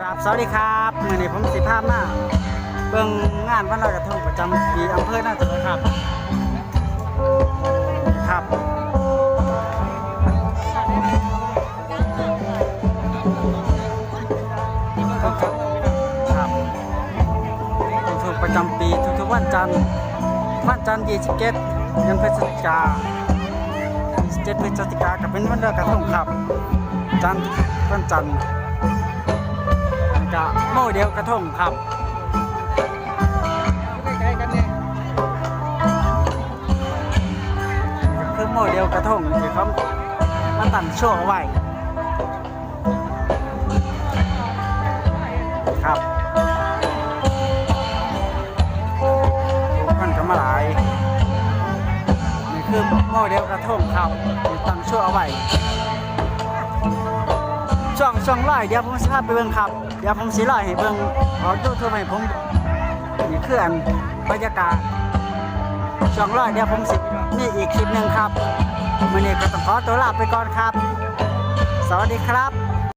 ครับสวัสดีครับมื่อนี้ผมสิภาพมาเบิ่งงานวันลอยกระทงประจำปีอำเภอหน้าจังครับครับ ครับทุกๆประจำปีทุกๆวันจันทร์วันจันทร์27เดือนพฤศจิกา27พฤศจิกาก็เป็นวันลอยกระทงครับ จันทร์วันจันทร์ มเดลกระทงครับคือโมเดลกระทงที่เขามาตั้งช่วงเอาไว้ครับมันก็มาหลายนี่คือโมเดลกระทงครับที่ตั้งช่วงเอาไว้ ช่องช่องไล่เดี๋ยวผมสิพาไปเบิ่งครับ เดี๋ยวผมสิไล่ให้เบิ่งเอกยูทูบให้ผมนี่คืออันบรรยากาศช่องไล่เดี๋ยวผมสินี่อีกคลิปหนึ่งครับมื้อนี้ก็ต้องขอตัวลาไปก่อนครับ สวัสดีครับ